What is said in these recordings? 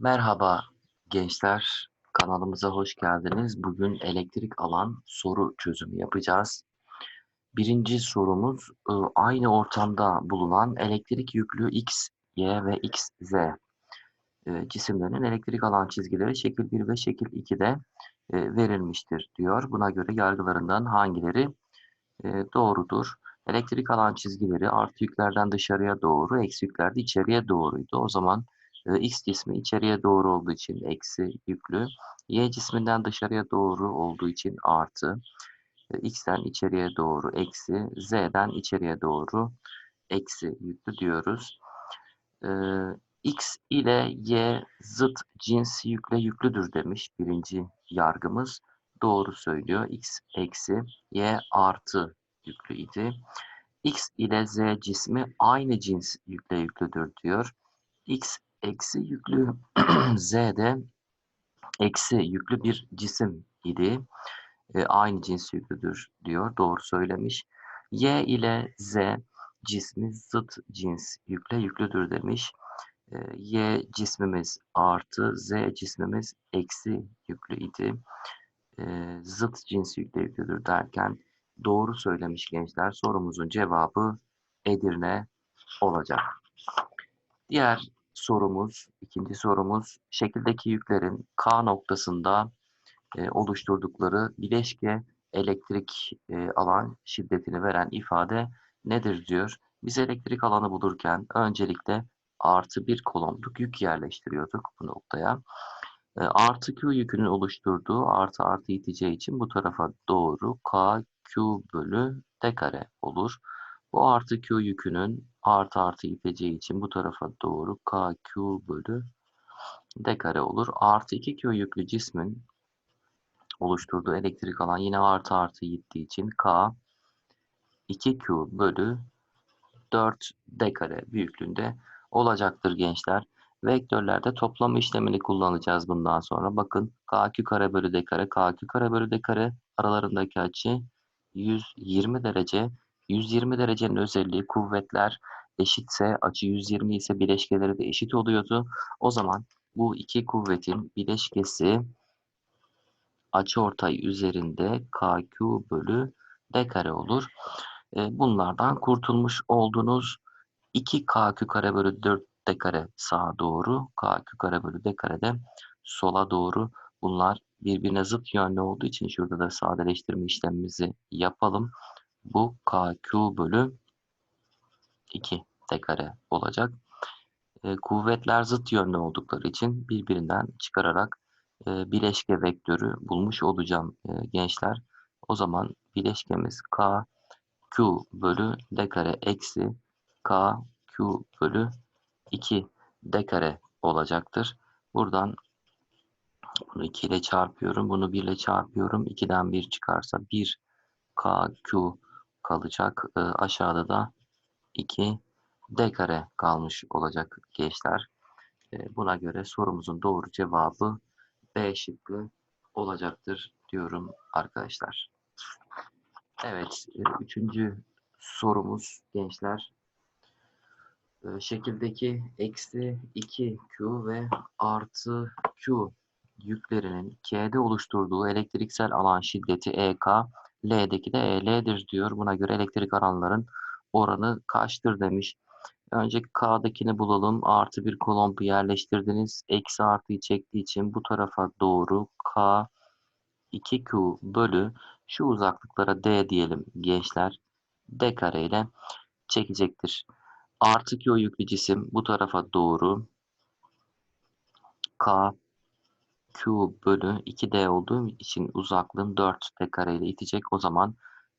Merhaba gençler, kanalımıza hoş geldiniz. Bugün elektrik alan soru çözümü yapacağız. Birinci sorumuz e, aynı ortamda bulunan elektrik yüklü X, Y ve X, Z e, cisimlerin elektrik alan çizgileri şekil 1 ve şekil 2'de e, verilmiştir diyor. Buna göre yargılarından hangileri doğrudur? Elektrik alan çizgileri artı yüklerden dışarıya doğru, eksi yüklerde içeriye doğruydu. O zaman X cismi içeriye doğru olduğu için eksi yüklü. Y cisminden dışarıya doğru olduğu için artı. X'ten içeriye doğru eksi. Z'den içeriye doğru eksi yüklü diyoruz. X ile Y zıt cins yükle yüklüdür demiş birinci yargımız. Doğru söylüyor. X eksi Y artı yüklü idi. X ile Z cismi aynı cins yükle yüklüdür diyor. X eksi yüklü Z de eksi yüklü bir cisim idi. E, aynı cins yüklüdür diyor. Doğru söylemiş. Y ile Z cismi zıt cins yükle yüklüdür demiş. E, y cismimiz artı Z cismimiz eksi yüklü idi. E, zıt cins yükle yüklüdür derken doğru söylemiş gençler. Sorumuzun cevabı Edirne olacak. Diğer sorumuz, ikinci sorumuz şekildeki yüklerin K noktasında e, oluşturdukları bileşke elektrik e, alan şiddetini veren ifade nedir diyor. Biz elektrik alanı bulurken öncelikle artı bir kolomluk yük yerleştiriyorduk bu noktaya. E, artı Q yükünün oluşturduğu artı artı iteceği için bu tarafa doğru K Q bölü D kare olur. Bu artı Q yükünün artı artı iteceği için bu tarafa doğru KQ bölü D kare olur. Artı 2Q yüklü cismin oluşturduğu elektrik alan yine artı artı gittiği için K 2Q bölü 4 D kare büyüklüğünde olacaktır gençler. Vektörlerde toplama işlemini kullanacağız bundan sonra. Bakın KQ kare bölü D kare, KQ kare bölü D kare aralarındaki açı 120 derece 120 derecenin özelliği kuvvetler eşitse açı 120 ise bileşkeleri de eşit oluyordu. O zaman bu iki kuvvetin bileşkesi açıortay üzerinde KQ bölü D kare olur. E, bunlardan kurtulmuş oldunuz. 2 KQ kare bölü 4 D kare sağa doğru. KQ kare bölü D kare de sola doğru. Bunlar birbirine zıt yönlü olduğu için şurada da sadeleştirme işlemimizi yapalım. Bu KQ bölü 2 t kare olacak. E, kuvvetler zıt yönlü oldukları için birbirinden çıkararak e, bileşke vektörü bulmuş olacağım e, gençler. O zaman bileşkemiz K Q bölü D kare eksi K Q bölü 2 D kare olacaktır. Buradan bunu 2 ile çarpıyorum. Bunu 1 ile çarpıyorum. 2'den 1 çıkarsa 1 K Q kalacak. E, aşağıda da 2 D kare kalmış olacak gençler. E, buna göre sorumuzun doğru cevabı B şıkkı olacaktır diyorum arkadaşlar. Evet, e, üçüncü sorumuz gençler. E, şekildeki eksi 2Q ve artı Q yüklerinin K'de oluşturduğu elektriksel alan şiddeti EK, L'deki de EL'dir diyor. Buna göre elektrik alanların oranı kaçtır demiş. Önce K'dakini bulalım. Artı bir kolombu yerleştirdiniz. Eksi artıyı çektiği için bu tarafa doğru K 2Q bölü şu uzaklıklara D diyelim gençler. D kare ile çekecektir. Artı Q yüklü cisim bu tarafa doğru K Q bölü 2D olduğu için uzaklığım 4D kare ile itecek. O zaman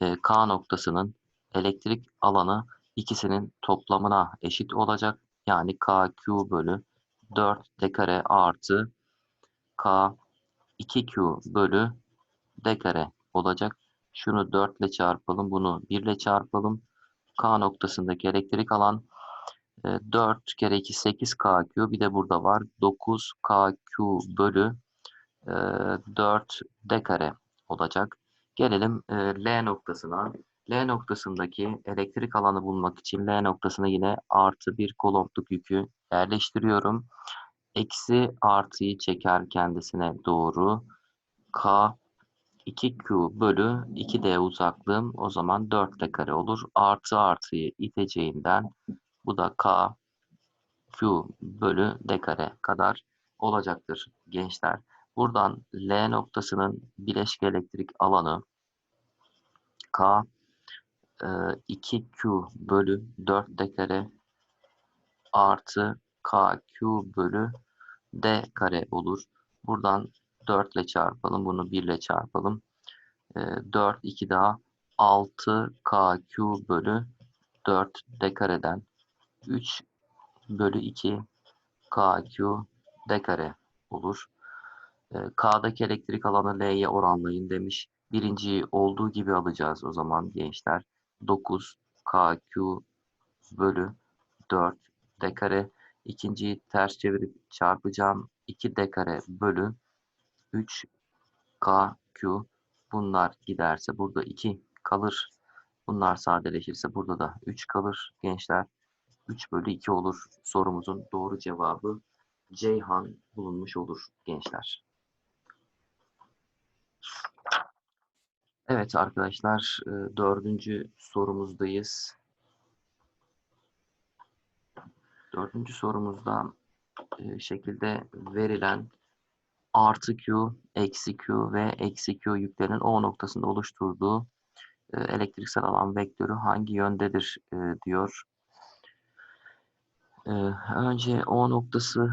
e, K noktasının elektrik alanı ikisinin toplamına eşit olacak. Yani KQ bölü 4 D kare artı K 2Q bölü D kare olacak. Şunu 4 ile çarpalım. Bunu 1 ile çarpalım. K noktasındaki elektrik alan 4 e, kere 2 8 KQ. Bir de burada var. 9 KQ bölü 4 e, D kare olacak. Gelelim e, L noktasına. L noktasındaki elektrik alanı bulmak için L noktasına yine artı bir kolomluk yükü yerleştiriyorum. Eksi artıyı çeker kendisine doğru. K 2Q bölü 2D uzaklığım o zaman 4D kare olur. Artı artıyı iteceğinden bu da K Q bölü D kare kadar olacaktır gençler. Buradan L noktasının bileşke elektrik alanı K 2Q bölü 4D kare artı KQ bölü D kare olur. Buradan 4 ile çarpalım. Bunu 1 ile çarpalım. 4, 2 daha 6 KQ bölü 4 D kareden 3 bölü 2 KQ D kare olur. K'daki elektrik alanı L'ye oranlayın demiş. Birinciyi olduğu gibi alacağız o zaman gençler. 9 KQ bölü 4 D kare. İkinciyi ters çevirip çarpacağım. 2 D kare bölü 3 KQ. Bunlar giderse burada 2 kalır. Bunlar sadeleşirse burada da 3 kalır gençler. 3 bölü 2 olur. Sorumuzun doğru cevabı Ceyhan bulunmuş olur gençler. Evet arkadaşlar dördüncü sorumuzdayız. Dördüncü sorumuzda şekilde verilen artı Q, eksi Q ve eksi Q yüklerinin O noktasında oluşturduğu elektriksel alan vektörü hangi yöndedir diyor. Önce O noktası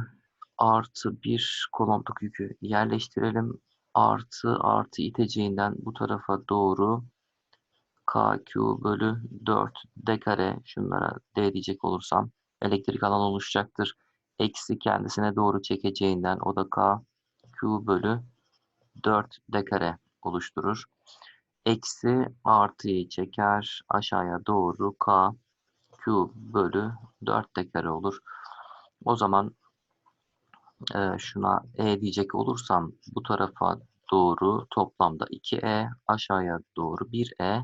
artı bir kolomluk yükü yerleştirelim. Artı artı iteceğinden bu tarafa doğru KQ bölü 4 D kare şunlara D diyecek olursam elektrik alan oluşacaktır. Eksi kendisine doğru çekeceğinden o da K Q bölü 4 D kare oluşturur. Eksi artıyı çeker aşağıya doğru K Q bölü 4 D kare olur. O zaman e, şuna E diyecek olursam bu tarafa doğru toplamda 2E aşağıya doğru 1E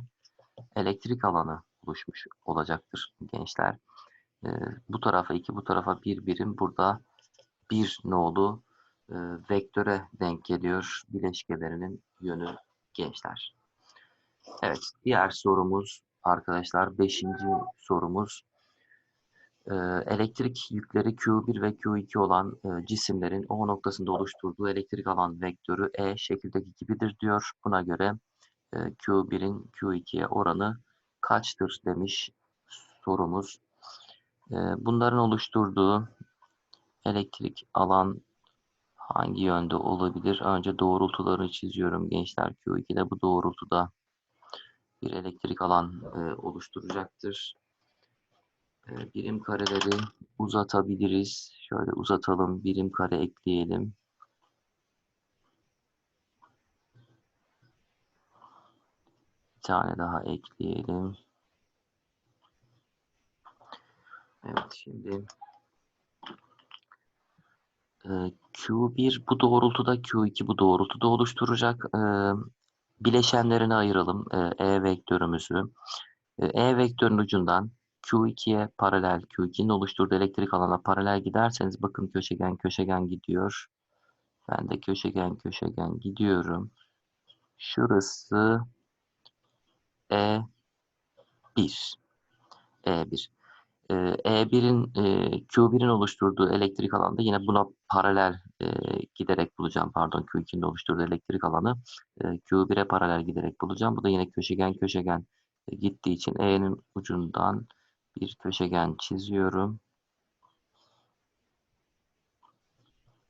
elektrik alanı oluşmuş olacaktır gençler. E, bu tarafa 2 bu tarafa 1 birim burada 1 nolu e, vektöre denk geliyor bileşkelerinin yönü gençler. Evet diğer sorumuz arkadaşlar 5. sorumuz elektrik yükleri Q1 ve Q2 olan cisimlerin O noktasında oluşturduğu elektrik alan vektörü E şekildeki gibidir diyor. Buna göre Q1'in Q2'ye oranı kaçtır demiş sorumuz. Bunların oluşturduğu elektrik alan hangi yönde olabilir? Önce doğrultuları çiziyorum gençler. Q2'de bu doğrultuda bir elektrik alan oluşturacaktır birim kareleri uzatabiliriz. Şöyle uzatalım. Birim kare ekleyelim. Bir tane daha ekleyelim. Evet şimdi Q1 bu doğrultuda Q2 bu doğrultuda oluşturacak. Bileşenlerini ayıralım. E vektörümüzü. E vektörün ucundan Q2'ye paralel, Q2'nin oluşturduğu elektrik alana paralel giderseniz bakın köşegen köşegen gidiyor. Ben de köşegen köşegen gidiyorum. Şurası E1. E1. E1'in Q1'in oluşturduğu elektrik alanda yine buna paralel e, giderek bulacağım. Pardon Q2'nin oluşturduğu elektrik alanı e, Q1'e paralel giderek bulacağım. Bu da yine köşegen köşegen e, gittiği için E'nin ucundan bir köşegen çiziyorum.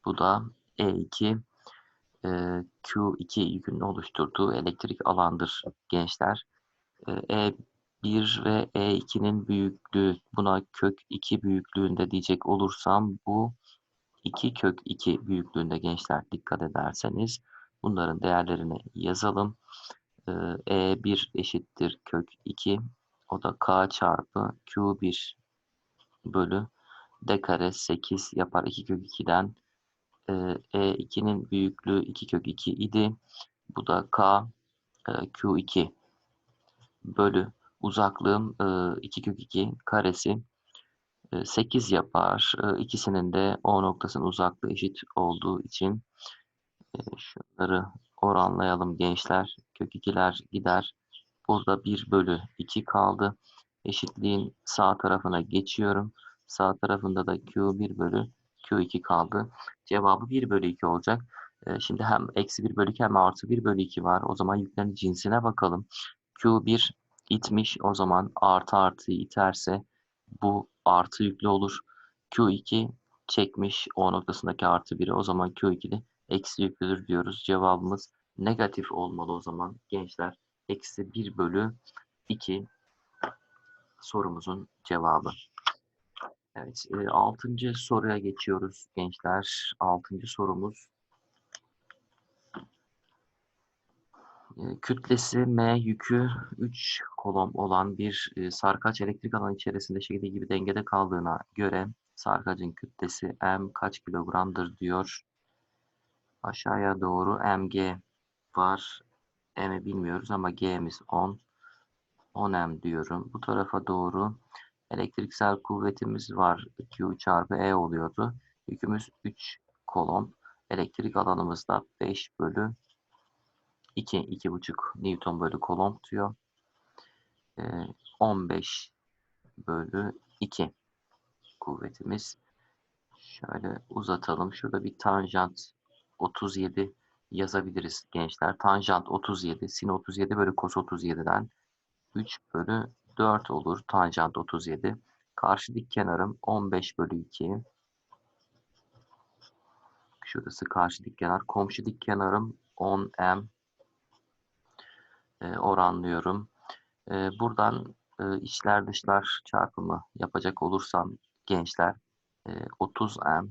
Bu da E2 e, Q2 yükünün oluşturduğu elektrik alandır gençler. E1 ve E2'nin büyüklüğü buna kök 2 büyüklüğünde diyecek olursam bu 2 kök 2 büyüklüğünde gençler dikkat ederseniz bunların değerlerini yazalım. E1 eşittir kök 2 o da k çarpı q1 bölü d kare 8 yapar 2 kök 2'den e2'nin büyüklüğü 2 kök 2 idi. Bu da k e, q2 bölü uzaklığım e, 2 kök 2 karesi 8 yapar. E, İkisinin de O noktasının uzaklığı eşit olduğu için e, şunları oranlayalım gençler. Kök 2'ler gider. Burada 1 bölü 2 kaldı. Eşitliğin sağ tarafına geçiyorum. Sağ tarafında da Q1 bölü Q2 kaldı. Cevabı 1 bölü 2 olacak. E, Şimdi hem eksi 1 bölü 2 hem artı 1 bölü 2 var. O zaman yüklerin cinsine bakalım. Q1 itmiş. O zaman artı artıyı iterse bu artı yüklü olur. Q2 çekmiş O noktasındaki artı 1'i. O zaman Q2'de eksi yüklüdür diyoruz. Cevabımız negatif olmalı o zaman gençler. Eksi 1 bölü 2 sorumuzun cevabı. Evet, e, altıncı soruya geçiyoruz gençler. Altıncı sorumuz. E, Kütlesi M yükü 3 kolom olan bir e, sarkaç elektrik alanı içerisinde şekilde gibi dengede kaldığına göre sarkacın kütlesi M kaç kilogramdır diyor. Aşağıya doğru mg var. M'i bilmiyoruz ama G'miz 10. 10M diyorum. Bu tarafa doğru elektriksel kuvvetimiz var. Q çarpı E oluyordu. Yükümüz 3 kolon. Elektrik alanımız da 5 bölü 2, 2,5 Newton bölü kolon tutuyor. Ee, 15 bölü 2 kuvvetimiz. Şöyle uzatalım. Şurada bir tanjant 37 yazabiliriz gençler. Tanjant 37, sin 37 bölü kos 37'den 3 bölü 4 olur. Tanjant 37. Karşı dik kenarım 15 bölü 2. Şurası karşı dik kenar. Komşu dik kenarım 10m e, oranlıyorum. E, buradan e, içler dışlar çarpımı yapacak olursam gençler e, 30m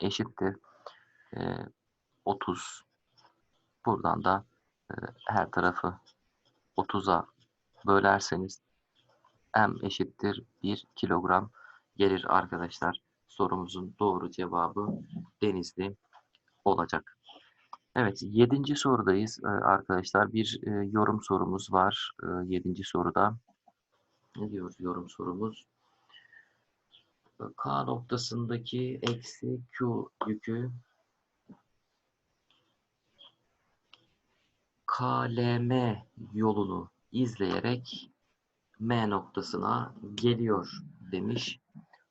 eşittir e, 30 buradan da e, her tarafı 30'a bölerseniz m eşittir 1 kilogram gelir arkadaşlar. Sorumuzun doğru cevabı Denizli olacak. Evet, yedinci sorudayız e, arkadaşlar. Bir e, yorum sorumuz var. E, yedinci soruda. Ne diyor yorum sorumuz? K noktasındaki eksi Q yükü KLM yolunu izleyerek M noktasına geliyor demiş.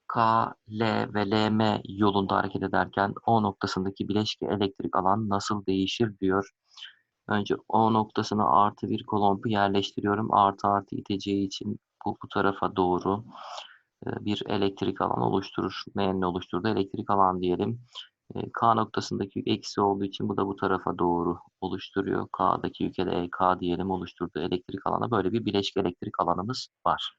K, L ve LM yolunda hareket ederken O noktasındaki bileşke elektrik alan nasıl değişir diyor. Önce O noktasına artı bir kolompu yerleştiriyorum. Artı artı iteceği için bu, bu tarafa doğru e, bir elektrik alan oluşturur. M'nin oluşturduğu elektrik alan diyelim. K noktasındaki eksi olduğu için bu da bu tarafa doğru oluşturuyor. K'daki yüke de EK diyelim oluşturduğu elektrik alanı. Böyle bir bileşik elektrik alanımız var.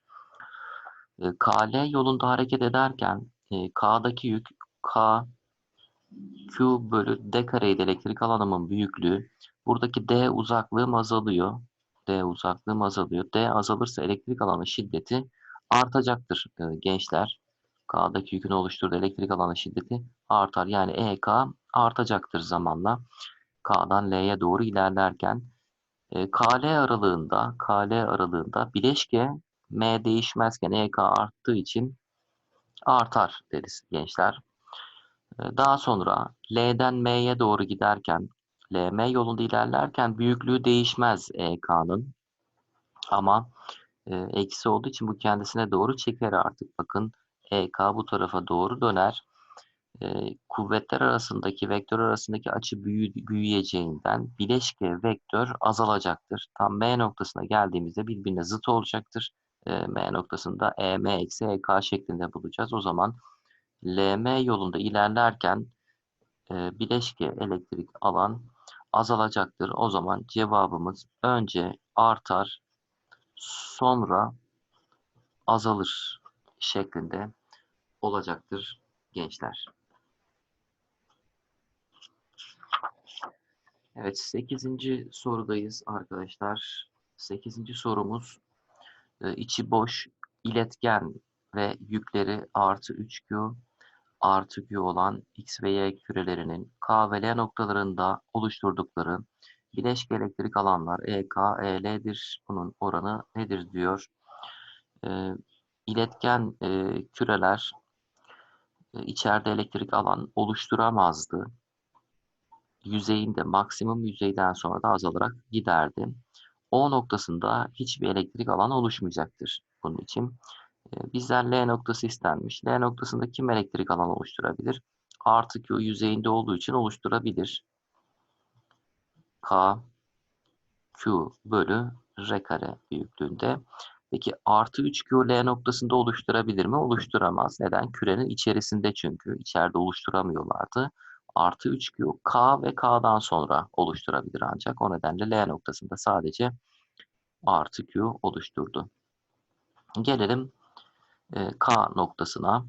KL yolunda hareket ederken K'daki yük K Q bölü D kareydi elektrik alanımın büyüklüğü. Buradaki D uzaklığım azalıyor. D uzaklığım azalıyor. D azalırsa elektrik alanı şiddeti artacaktır gençler. K'daki yükün oluşturduğu elektrik alanı şiddeti artar. Yani EK artacaktır zamanla. K'dan L'ye doğru ilerlerken e, KL aralığında KL aralığında bileşke M değişmezken EK arttığı için artar deriz gençler. E, daha sonra L'den M'ye doğru giderken LM yolunda ilerlerken büyüklüğü değişmez EK'nın. Ama e, eksi olduğu için bu kendisine doğru çeker artık. Bakın EK bu tarafa doğru döner. E, kuvvetler arasındaki, vektör arasındaki açı büyü, büyüyeceğinden bileşke vektör azalacaktır. Tam M noktasına geldiğimizde birbirine zıt olacaktır. E, M noktasında EM eksi EK şeklinde bulacağız. O zaman LM yolunda ilerlerken e, bileşke elektrik alan azalacaktır. O zaman cevabımız önce artar, sonra azalır şeklinde olacaktır gençler. Evet 8. sorudayız arkadaşlar. 8. sorumuz e, içi boş iletken ve yükleri artı 3Q artı Q olan X ve Y kürelerinin K ve L noktalarında oluşturdukları bileşke elektrik alanlar EK, EL'dir. Bunun oranı nedir diyor. İletken e, küreler e, içeride elektrik alan oluşturamazdı. Yüzeyinde maksimum yüzeyden sonra da azalarak giderdi. O noktasında hiçbir elektrik alan oluşmayacaktır bunun için. E, bizden L noktası istenmiş. L noktasında kim elektrik alan oluşturabilir? Artı Q yüzeyinde olduğu için oluşturabilir. K Q bölü R kare büyüklüğünde. Peki artı 3Q L noktasında oluşturabilir mi? Oluşturamaz. Neden? Kürenin içerisinde çünkü. içeride oluşturamıyorlardı. Artı 3Q K ve K'dan sonra oluşturabilir ancak. O nedenle L noktasında sadece artı Q oluşturdu. Gelelim e, K noktasına.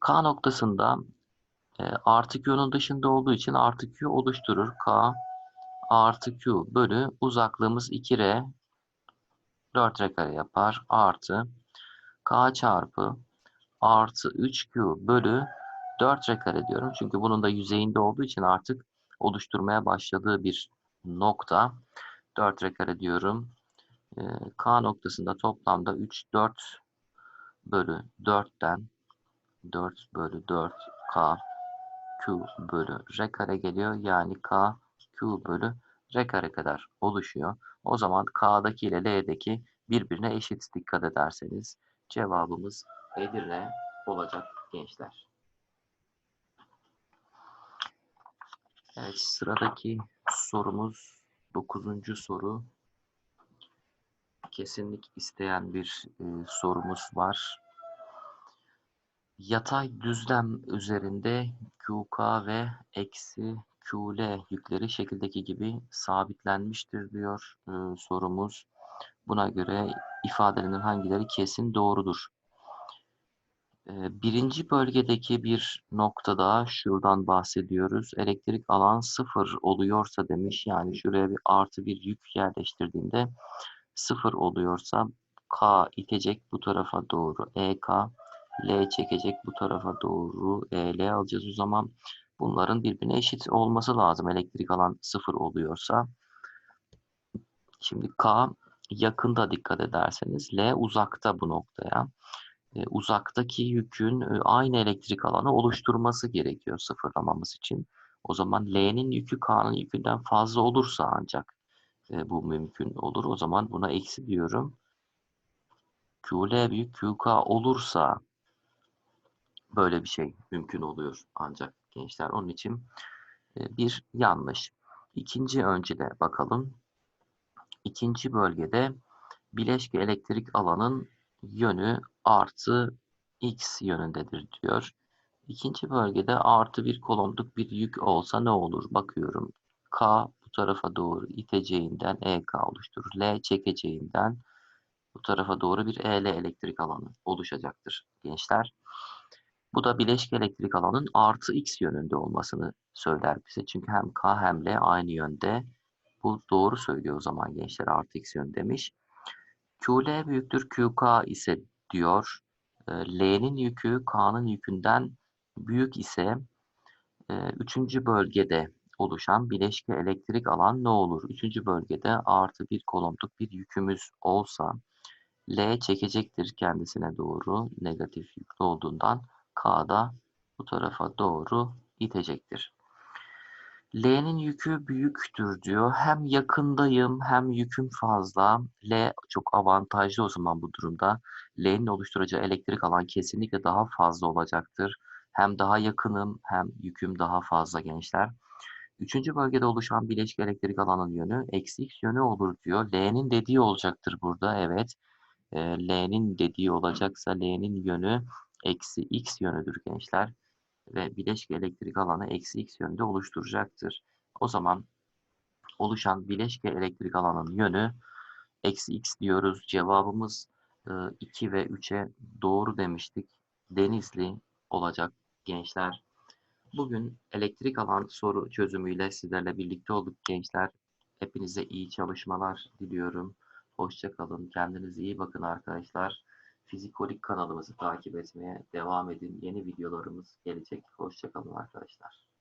K noktasında e, artı Q'nun dışında olduğu için artı Q oluşturur. K artı Q bölü uzaklığımız 2R 4R kare yapar. Artı K çarpı artı 3Q bölü 4R kare diyorum. Çünkü bunun da yüzeyinde olduğu için artık oluşturmaya başladığı bir nokta. 4R kare diyorum. E, K noktasında toplamda 3, 4 bölü 4'ten 4 bölü 4 K Q bölü R kare geliyor. Yani K Q bölü R kare kadar oluşuyor. O zaman K'daki ile L'deki birbirine eşit dikkat ederseniz cevabımız Edirne olacak gençler. Evet sıradaki sorumuz 9. soru. Kesinlik isteyen bir e, sorumuz var. Yatay düzlem üzerinde QK ve eksi QL yükleri şekildeki gibi sabitlenmiştir diyor e, sorumuz. Buna göre ifadelerin hangileri kesin doğrudur? Birinci bölgedeki bir noktada şuradan bahsediyoruz. Elektrik alan sıfır oluyorsa demiş. Yani şuraya bir artı bir yük yerleştirdiğimde sıfır oluyorsa K itecek bu tarafa doğru EK L çekecek bu tarafa doğru EL alacağız o zaman. Bunların birbirine eşit olması lazım elektrik alan sıfır oluyorsa. Şimdi K yakında dikkat ederseniz L uzakta bu noktaya. E, uzaktaki yükün e, aynı elektrik alanı oluşturması gerekiyor sıfırlamamız için. O zaman L'nin yükü K'nın yükünden fazla olursa ancak e, bu mümkün olur. O zaman buna eksi diyorum. QL büyük QK olursa böyle bir şey mümkün oluyor ancak gençler. Onun için bir yanlış. İkinci öncede bakalım. İkinci bölgede bileşke elektrik alanın yönü artı x yönündedir diyor. İkinci bölgede artı bir kolonluk bir yük olsa ne olur? Bakıyorum. K bu tarafa doğru iteceğinden EK oluşturur. L çekeceğinden bu tarafa doğru bir EL elektrik alanı oluşacaktır gençler. Bu da bileşik elektrik alanın artı x yönünde olmasını söyler bize. Çünkü hem k hem l aynı yönde. Bu doğru söylüyor o zaman gençler artı x yön demiş. QL büyüktür QK ise diyor. L'nin yükü K'nın yükünden büyük ise üçüncü bölgede oluşan bileşke elektrik alan ne olur? Üçüncü bölgede artı bir kolomluk bir yükümüz olsa L çekecektir kendisine doğru negatif yüklü olduğundan K'da bu tarafa doğru itecektir. L'nin yükü büyüktür diyor. Hem yakındayım hem yüküm fazla. L çok avantajlı o zaman bu durumda. L'nin oluşturacağı elektrik alan kesinlikle daha fazla olacaktır. Hem daha yakınım hem yüküm daha fazla gençler. Üçüncü bölgede oluşan bileşik elektrik alanın yönü eksi x yönü olur diyor. L'nin dediği olacaktır burada evet. L'nin dediği olacaksa L'nin yönü eksi x yönüdür gençler. Ve bileşik elektrik alanı eksi x yönünde oluşturacaktır. O zaman oluşan bileşke elektrik alanının yönü eksi x diyoruz. Cevabımız 2 e, ve 3'e doğru demiştik. Denizli olacak gençler. Bugün elektrik alan soru çözümüyle sizlerle birlikte olduk gençler. Hepinize iyi çalışmalar diliyorum. Hoşçakalın. Kendinize iyi bakın arkadaşlar. Fizikolik kanalımızı takip etmeye devam edin. Yeni videolarımız gelecek. Hoşçakalın arkadaşlar.